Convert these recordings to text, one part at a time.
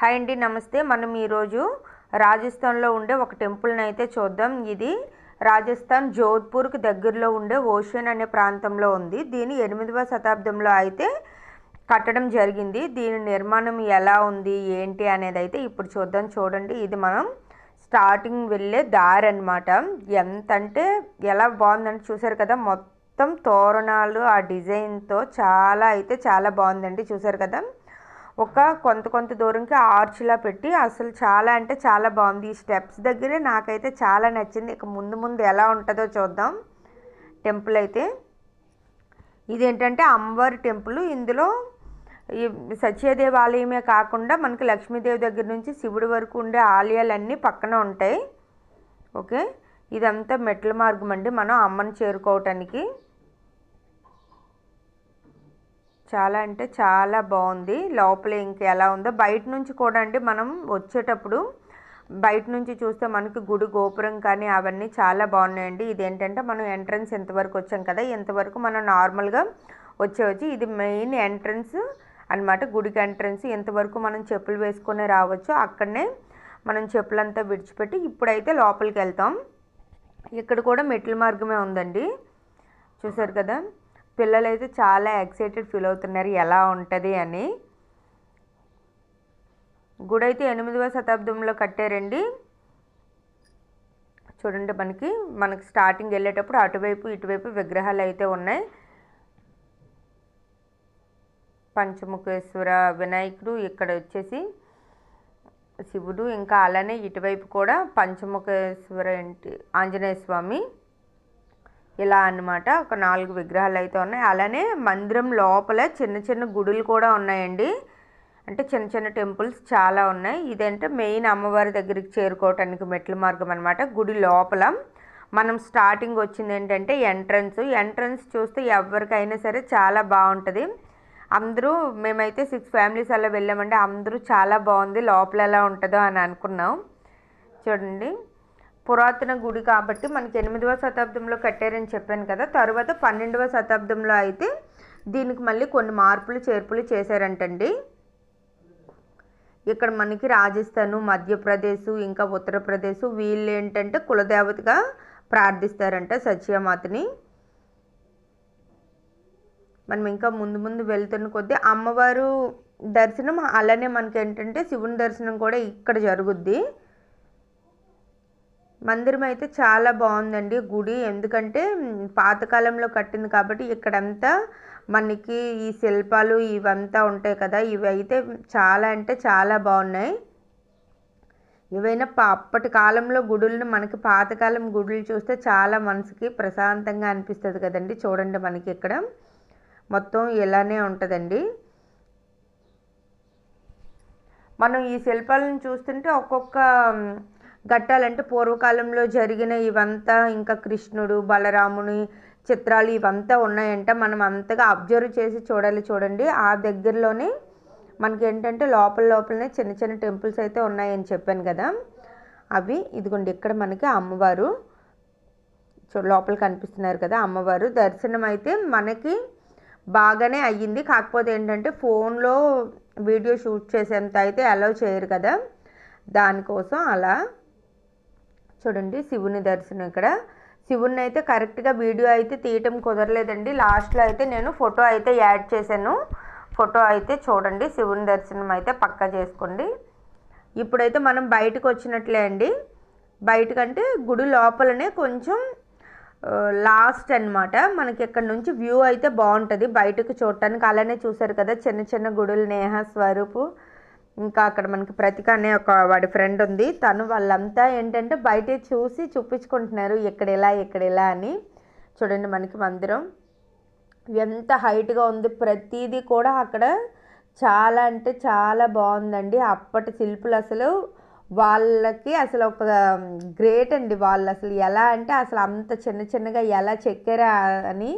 Hi అండి నమస్తే. మనం ఈరోజు రాజస్థాన్లో ఉండే ఒక టెంపుల్ని అయితే చూద్దాం. ఇది రాజస్థాన్ జోధ్పూర్కి దగ్గరలో ఉండే ఓషన్ అనే ప్రాంతంలో ఉంది. దీని ఎనిమిదవ శతాబ్దంలో అయితే కట్టడం జరిగింది. దీని నిర్మాణం ఎలా ఉంది ఏంటి అనేది అయితే ఇప్పుడు చూద్దాం. చూడండి ఇది మనం స్టార్టింగ్ వెళ్ళే దారి అనమాట ఎంత అంటే ఎలా బాగుందంటే చూసారు కదా మొత్తం తోరణాలు ఆ డిజైన్తో చాలా అయితే చాలా బాగుందండి. చూసారు కదా ఒక కొంత కొంత దూరంకి ఆర్చ్లా పెట్టి అసలు చాలా అంటే చాలా బాగుంది. ఈ స్టెప్స్ దగ్గరే నాకైతే చాలా నచ్చింది. ఇక ముందు ముందు ఎలా ఉంటుందో చూద్దాం. టెంపుల్ అయితే ఇదేంటంటే అమ్మవారి టెంపుల్ ఇందులో ఈ సత్యదేవాలయమే కాకుండా మనకి లక్ష్మీదేవి దగ్గర నుంచి శివుడి వరకు ఉండే ఆలయాలన్నీ పక్కన ఉంటాయి. ఓకే? ఇదంతా మెట్ల మార్గం అండి. మనం అమ్మని చేరుకోవటానికి. చాలా అంటే చాలా బాగుంది. లోపల ఇంక ఎలా ఉందో బయట నుంచి కూడా అండి మనం వచ్చేటప్పుడు బయట నుంచి చూస్తే మనకి గుడి గోపురం కానీ అవన్నీ చాలా బాగున్నాయండి. ఇదేంటంటే మనం ఎంట్రన్స్ ఎంతవరకు వచ్చాం కదా ఇంతవరకు మనం నార్మల్గా వచ్చేవచ్చు ఇది మెయిన్ ఎంట్రన్స్ అనమాట గుడికి ఎంట్రన్స్. ఎంతవరకు మనం చెప్పులు వేసుకొని రావచ్చు. అక్కడనే మనం చెప్పులంతా విడిచిపెట్టి ఇప్పుడైతే లోపలికి వెళ్తాం. ఇక్కడ కూడా మెట్ల మార్గమే ఉందండి. చూసారు కదా? పిల్లలు అయితే చాలా ఎక్సైటెడ్ ఫీల్ అవుతున్నారు ఎలా ఉంటుంది అని. గుడి అయితే ఎనిమిదవ శతాబ్దంలో కట్టారండి. చూడండి మనకి మనకి స్టార్టింగ్ వెళ్ళేటప్పుడు అటువైపు ఇటువైపు విగ్రహాలు అయితే ఉన్నాయి. పంచముఖేశ్వర వినాయకుడు ఇక్కడ వచ్చేసి శివుడు ఇంకా అలానే ఇటువైపు కూడా పంచముఖేశ్వర ఏంటి ఆంజనేయ స్వామి. ఇలా అన్నమాట. ఒక నాలుగు విగ్రహాలు అయితే ఉన్నాయి. అలానే మందిరం లోపల చిన్న చిన్న గుడులు కూడా ఉన్నాయండి. అంటే చిన్న చిన్న టెంపుల్స్ చాలా ఉన్నాయి. ఇదంటే మెయిన్ అమ్మవారి దగ్గరికి చేరుకోవటానికి మెట్ల మార్గం అనమాట గుడి లోపల మనం స్టార్టింగ్ వచ్చింది ఏంటంటే ఎంట్రన్స్. ఎంట్రన్స్ చూస్తే ఎవరికైనా సరే చాలా బాగుంటుంది. అందరూ మేమైతే సిక్స్ ఫ్యామిలీస్ అలా వెళ్ళామంటే అందరూ చాలా బాగుంది. లోపల ఎలా ఉంటుందో అని అనుకున్నాం. చూడండి. పురాతన గుడి కాబట్టి మనకి ఎనిమిదవ శతాబ్దంలో కట్టారని చెప్పాను కదా. తర్వాత పన్నెండవ శతాబ్దంలో అయితే దీనికి మళ్ళీ కొన్ని మార్పులు చేర్పులు చేశారంటండి. ఇక్కడ మనకి రాజస్థాను మధ్యప్రదేశ్ ఇంకా ఉత్తరప్రదేశ్ వీళ్ళు ఏంటంటే కులదేవతగా ప్రార్థిస్తారంట సత్యమాతని. మనం ఇంకా ముందు ముందు వెళ్తున్న కొద్దీ అమ్మవారు దర్శనం అలానే మనకి ఏంటంటే శివుని దర్శనం కూడా ఇక్కడ జరుగుద్ది. మందిరం అయితే చాలా బాగుందండి గుడి. ఎందుకంటే పాతకాలంలో కట్టింది కాబట్టి ఇక్కడంతా మనకి ఈ శిల్పాలు ఇవంతా ఉంటాయి కదా. ఇవి అయితే చాలా అంటే చాలా బాగున్నాయి. ఏవైనా అప్పటి కాలంలో గుడులను మనకి పాతకాలం గుడులు చూస్తే చాలా మనసుకి ప్రశాంతంగా అనిపిస్తుంది కదండి చూడండి మనకి ఇక్కడ. మొత్తం ఇలానే ఉంటుందండి. మనం ఈ శిల్పాలను చూస్తుంటే ఒక్కొక్క ఘట్టాలంటే పూర్వకాలంలో జరిగిన ఇవంతా ఇంకా కృష్ణుడు బలరాముని చిత్రాలు ఇవంతా ఉన్నాయంట. మనం అంతగా అబ్జర్వ్ చేసి చూడాలి చూడండి. ఆ దగ్గరలోనే మనకి ఏంటంటే లోపల లోపలనే చిన్న చిన్న టెంపుల్స్ అయితే ఉన్నాయని చెప్పాను కదా. అవి ఇదిగోండి ఇక్కడ మనకి అమ్మవారు లోపల కనిపిస్తున్నారు కదా అమ్మవారు. దర్శనం అయితే మనకి బాగానే అయ్యింది. కాకపోతే ఏంటంటే ఫోన్లో వీడియో షూట్ చేసేంత అయితే అలౌ చేయరు కదా. దానికోసం అలా చూడండి శివుని దర్శనం ఇక్కడ. శివుని అయితే కరెక్ట్గా వీడియో అయితే తీయటం కుదరలేదండి. లాస్ట్లో అయితే నేను ఫోటో అయితే యాడ్ చేశాను. ఫోటో అయితే చూడండి శివుని దర్శనం అయితే పక్కా చేసుకోండి. ఇప్పుడైతే మనం బయటకు వచ్చినట్లే అండి. బయటకంటే గుడి లోపలనే కొంచెం లాస్ట్ అనమాట మనకి ఇక్కడ నుంచి వ్యూ అయితే బాగుంటుంది. బయటకు చూడటానికి అలానే చూసారు కదా చిన్న చిన్న గుడులు నేహ స్వరూపు. ఇంకా అక్కడ మనకి ప్రతిక అనే ఒక వాడి ఫ్రెండ్ ఉంది. తను వాళ్ళంతా ఏంటంటే బయట చూసి చూపించుకుంటున్నారు. ఇక్కడ ఎలా ఇక్కడ ఎలా అని. చూడండి మనకి మందిరం. ఎంత హైట్గా ఉంది. ప్రతిదీ కూడా అక్కడ చాలా అంటే చాలా బాగుందండి. అప్పటి శిల్పులు అసలు వాళ్ళకి అసలు ఒక గ్రేట్ అండి. వాళ్ళు అసలు ఎలా అంటే అసలు అంత చిన్న చిన్నగా ఎలా చెక్కారా అని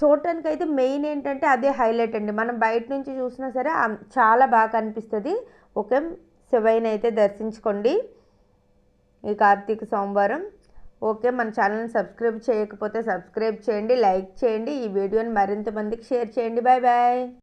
చూడటానికి అయితే మెయిన్ ఏంటంటే అదే హైలైట్ అండి. మనం బయట నుంచి చూసినా సరే చాలా బాగా కనిపిస్తుంది. ఓకే శివయ్యని అయితే దర్శించుకోండి. ఈ కార్తీక సోమవారం. ఓకే మన ఛానల్ని సబ్స్క్రైబ్ చేయకపోతే సబ్స్క్రైబ్ చేయండి లైక్ చేయండి. ఈ వీడియోని మరింత మందికి షేర్ చేయండి. Bye bye